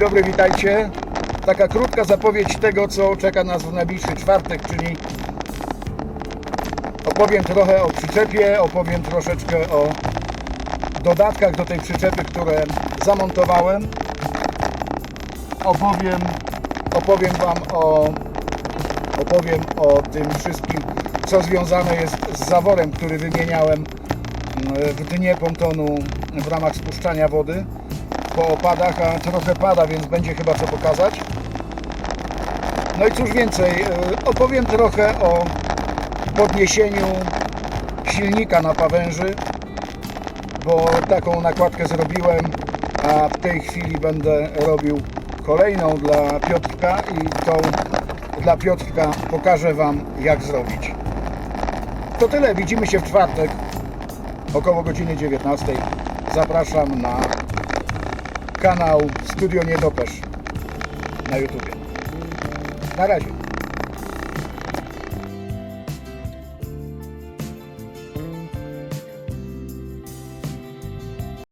dobry, witajcie. Taka krótka zapowiedź tego, co czeka nas w najbliższy czwartek, czyli opowiem trochę o przyczepie, opowiem troszeczkę o dodatkach do tej przyczepy, które zamontowałem. Opowiem, opowiem Wam o, opowiem o tym wszystkim, co związane jest z zaworem, który wymieniałem w dnie pontonu w ramach spuszczania wody po opadach, a trochę pada, więc będzie chyba co pokazać. No i cóż więcej, y, opowiem trochę o podniesieniu silnika na pawęży, bo taką nakładkę zrobiłem, a w tej chwili będę robił kolejną dla Piotrka i tą dla Piotrka pokażę Wam jak zrobić. To tyle, widzimy się w czwartek około godziny 19. Zapraszam na kanał Studio Niedopesz na YouTubie. Na razie.